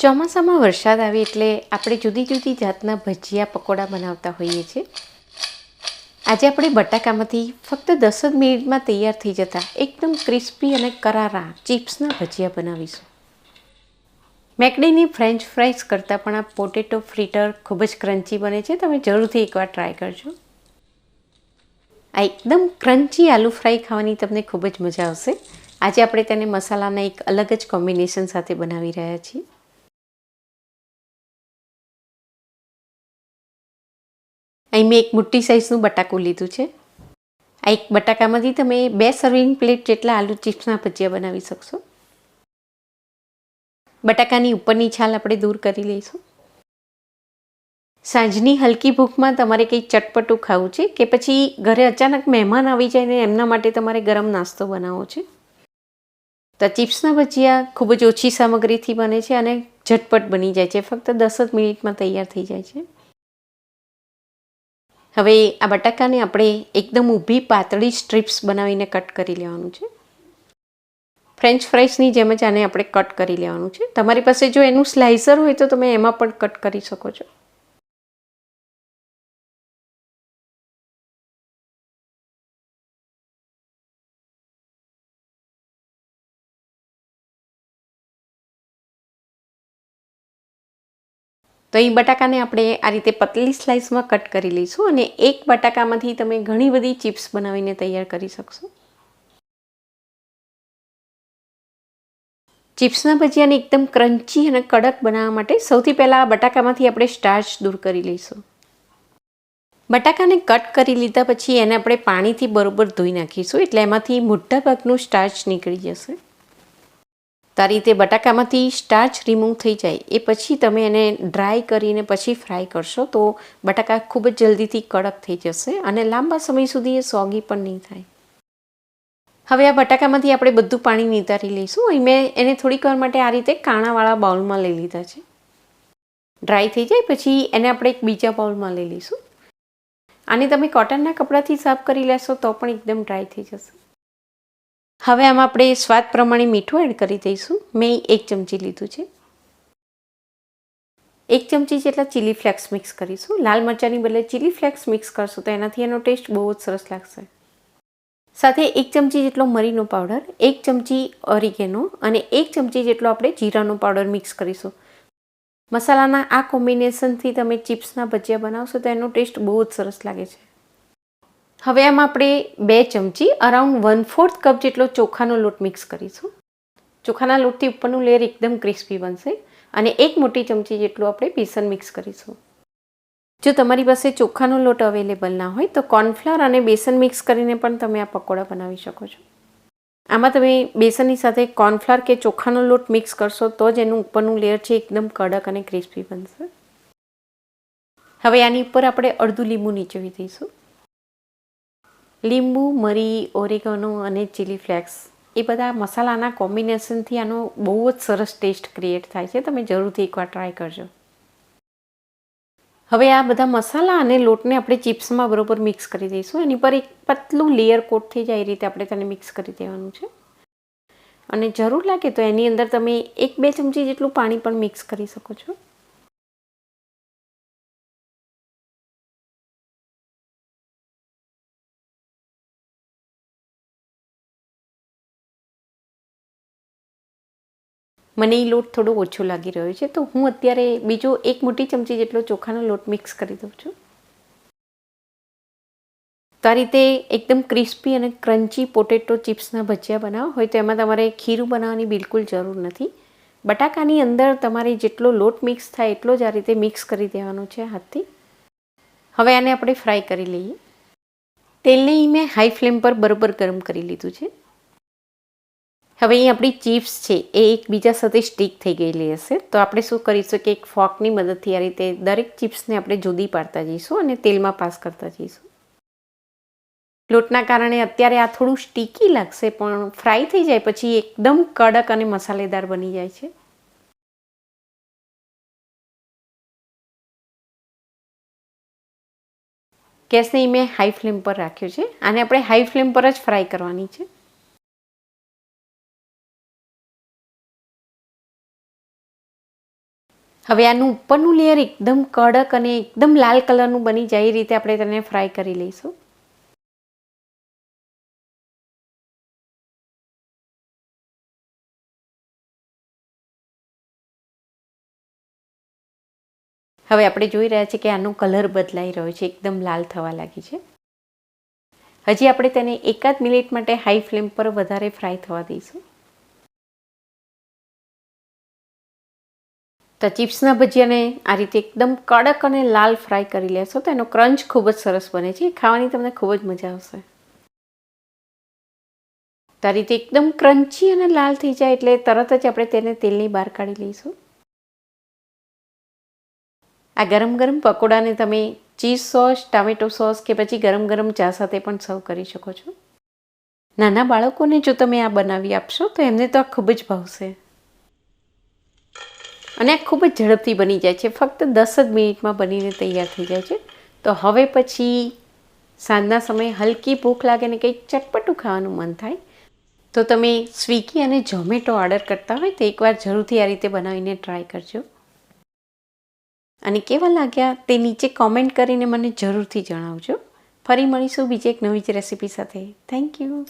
ચોમાસામાં વરસાદ આવે એટલે આપણે જુદી જુદી જાતના ભજીયા પકોડા બનાવતા હોઈએ છીએ. આજે આપણે બટાકામાંથી ફક્ત દસ જ મિનિટમાં તૈયાર થઈ જતા એકદમ ક્રિસ્પી અને કરારા ચિપ્સના ભજીયા બનાવીશું. મેકડીની ફ્રેન્ચ ફ્રાઈઝ કરતાં પણ આ પોટેટો ફ્રીટર ખૂબ જ ક્રન્ચી બને છે. તમે જરૂરથી એકવાર ટ્રાય કરજો. આ એકદમ ક્રન્ચી આલુ ફ્રાય ખાવાની તમને ખૂબ જ મજા આવશે. આજે આપણે તેને મસાલાના એક અલગ જ કોમ્બિનેશન સાથે બનાવી રહ્યા છીએ. અહીં મેં એક મોટી સાઇઝનું બટાકું લીધું છે. આ એક બટાકામાંથી તમે બે સર્વિંગ પ્લેટ જેટલા આલુ ચિપ્સના ભજીયા બનાવી શકશો. બટાકાની ઉપરની છાલ આપણે દૂર કરી લઈશું. સાંજની હલકી ભૂખમાં તમારે કંઈ ચટપટું ખાવું છે કે પછી ઘરે અચાનક મહેમાન આવી જાય ને એમના માટે તમારે ગરમ નાસ્તો બનાવવો છે? તો ચિપ્સના ભજીયા ખૂબ જ ઓછી સામગ્રીથી બને છે અને ઝટપટ બની જાય છે. ફક્ત દસ જ મિનિટમાં તૈયાર થઈ જાય છે. હવે આ બટાકાને આપણે એકદમ ઊભી પાતળી સ્ટ્રીપ્સ બનાવીને કટ કરી લેવાનું છે. ફ્રેન્ચ ફ્રાઈસની જેમ જ આને આપણે કટ કરી લેવાનું છે. તમારી પાસે જો એનું સ્લાઇસર હોય તો તમે એમાં પણ કટ કરી શકો છો. તો એ બટાકાને આપણે આ રીતે પતલી સ્લાઇસમાં કટ કરી લઈશું અને એક બટાકામાંથી તમે ઘણી બધી ચિપ્સ બનાવીને તૈયાર કરી શકશો. ચિપ્સના ભજીયાને એકદમ ક્રન્ચી અને કડક બનાવવા માટે સૌથી પહેલાં બટાકામાંથી આપણે સ્ટાર્ચ દૂર કરી લઈશું. બટાકાને કટ કરી લીધા પછી એને આપણે પાણીથી બરોબર ધોઈ નાખીશું એટલે એમાંથી મોટા ભાગનું સ્ટાર્ચ નીકળી જશે. આ રીતે બટાકામાંથી સ્ટાર્ચ રિમૂવ થઈ જાય. એ પછી તમે એને ડ્રાય કરીને પછી ફ્રાય કરશો તો બટાકા ખૂબ જ જલ્દીથી કડક થઈ જશે અને લાંબા સમય સુધી એ સોગી પણ નહીં થાય. હવે આ બટાકામાંથી આપણે બધું પાણી નિતારી લઈશું. અહીં મેં એને થોડીક વાર માટે આ રીતે કાણાવાળા બાઉલમાં લઈ લીધા છે. ડ્રાય થઈ જાય પછી એને આપણે એક બીજા બાઉલમાં લઈ લઈશું. આને તમે કોટનના કપડાથી સાફ કરી લેશો તો પણ એકદમ ડ્રાય થઈ જશે. હવે આમાં આપણે સ્વાદ પ્રમાણે મીઠું એડ કરી દઈશું. મેં એક ચમચી લીધું છે. એક ચમચી જેટલા ચીલી ફ્લેક્સ મિક્સ કરીશું. લાલ મરચાંની બદલે ચીલી ફ્લેક્સ મિક્સ કરશું તો એનાથી એનો ટેસ્ટ બહુ જ સરસ લાગશે. સાથે એક ચમચી જેટલો મરીનો પાવડર એક ચમચી ઓરિગેનો અને એક ચમચી જેટલો આપણે જીરાનો પાવડર મિક્સ કરીશું. મસાલાના આ કોમ્બિનેશનથી તમે ચિપ્સના ભજીયા બનાવશો તો એનો ટેસ્ટ બહુ જ સરસ લાગે છે. હવે આમાં આપણે બે ચમચી અરાઉન્ડ વન ફોર્થ કપ જેટલો ચોખાનો લોટ મિક્સ કરીશું. ચોખાના લોટથી ઉપરનું લેયર એકદમ ક્રિસ્પી બનશે અને એક મોટી ચમચી જેટલું આપણે બેસન મિક્સ કરીશું. જો તમારી પાસે ચોખાનો લોટ અવેલેબલ ના હોય તો કોર્નફ્લાવર અને બેસન મિક્સ કરીને પણ તમે આ પકોડા બનાવી શકો છો. આમાં તમે બેસનની સાથે કોર્નફ્લાવર કે ચોખાનો લોટ મિક્સ કરશો તો જ એનું ઉપરનું લેયર છે એકદમ કડક અને ક્રિસ્પી બનશે. હવે આની ઉપર આપણે અડધું લીંબુ નીચવી દઈશું લીંબુ, મરી, ઓરેગનો અને ચીલી ફ્લેક્સ એ બધા મસાલાના કોમ્બિનેશનથી આનો બહુ જ સરસ ટેસ્ટ ક્રિએટ થાય છે. તમે જરૂરથી એકવાર ટ્રાય કરજો. હવે આ બધા મસાલા અને લોટને આપણે ચિપ્સમાં બરોબર મિક્સ કરી દઈશું. એની પર એક પતલું લેયર કોટ થઈ જાય એ રીતે આપણે તેને મિક્સ કરી દેવાનું છે. અને જરૂર લાગે તો એની અંદર તમે એક બે ચમચી જેટલું પાણી પણ મિક્સ કરી શકો છો. મને એ લોટ થોડો ઓછો લાગી રહ્યો છે, તો હું અત્યારે બીજો એક મોટી ચમચી જેટલો ચોખાનો લોટ મિક્સ કરી દઉં છું. તો આ રીતે એકદમ ક્રિસ્પી અને ક્રન્ચી પોટેટો ચિપ્સના ભજીયા બનાવો, હોય તો એમાં તમારે ખીરું બનાવવાની બિલકુલ જરૂર નથી. બટાકાની અંદર તમારે જેટલો લોટ મિક્સ થાય એટલો જ આ રીતે મિક્સ કરી દેવાનો છે હાથથી. હવે આને આપણે ફ્રાય કરી લઈએ. તેલને મેં હાઈ ફ્લેમ પર બરોબર ગરમ કરી લીધું છે. હવે અહીં આપણી ચિપ્સ છે, એ એકબીજા સાથે સ્ટીક થઈ ગયેલી હશે. તો આપણે શું કરીશું કે એક ફોકની મદદથી આ રીતે દરેક ચિપ્સને આપણે જુદી પાડતા જઈશું અને તેલમાં પાસ કરતા જઈશું. લોટના કારણે અત્યારે આ થોડું સ્ટીકી લાગશે, પણ ફ્રાય થઈ જાય પછી એકદમ કડક અને મસાલેદાર બની જાય છે. ગેસને મેં હાઈ ફ્લેમ પર રાખ્યો છે. આને આપણે હાઈ ફ્લેમ પર જ ફ્રાય કરવાની છે. હવે આનું ઉપરનું લેયર એકદમ કડક અને એકદમ લાલ કલરનું બની જાય એ રીતે આપણે તેને ફ્રાય કરી લઈશું. હવે આપણે જોઈ રહ્યા છીએ કે આનો કલર બદલાઈ રહ્યો છે, એકદમ લાલ થવા લાગી છે. હજી આપણે તેને એકાદ મિનિટ માટે હાઈ ફ્લેમ પર વધારે ફ્રાય થવા દઈશું. તો ચિપ્સના ભજીયાને આ રીતે એકદમ કડક અને લાલ ફ્રાય કરી લેશો તો એનો ક્રંચ ખૂબ જ સરસ બને છે. ખાવાની તમને ખૂબ જ મજા આવશે. તો આ રીતે એકદમ ક્રંચી અને લાલ થઈ જાય એટલે તરત જ આપણે તેને તેલની બહાર કાઢી લઈશું. આ ગરમ ગરમ પકોડાને તમે ચીઝ સોસ, ટામેટો સોસ કે પછી ગરમ ગરમ ચા સાથે પણ સર્વ કરી શકો છો. નાના બાળકોને જો તમે આ બનાવી આપશો તો એમને તો આ ખૂબ જ ભાવશે. અને ખૂબ જ ઝડપથી બની જાય છે. ફક્ત દસ જ મિનિટમાં બનીને તૈયાર થઈ જાય છે. તો હવે પછી સાંજના સમયે હલકી ભૂખ લાગે ને કંઈક ચટપટું ખાવાનું મન થાય, તો તમે સ્વિગી અને ઝોમેટો ઓર્ડર કરતા હોય તો એકવાર જરૂરથી આ રીતે બનાવીને ટ્રાય કરજો. અને કેવા લાગ્યા તે નીચે કોમેન્ટ કરીને મને જરૂરથી જણાવજો. ફરી મળીશું બીજી એક નવી જ રેસીપી સાથે. Thank you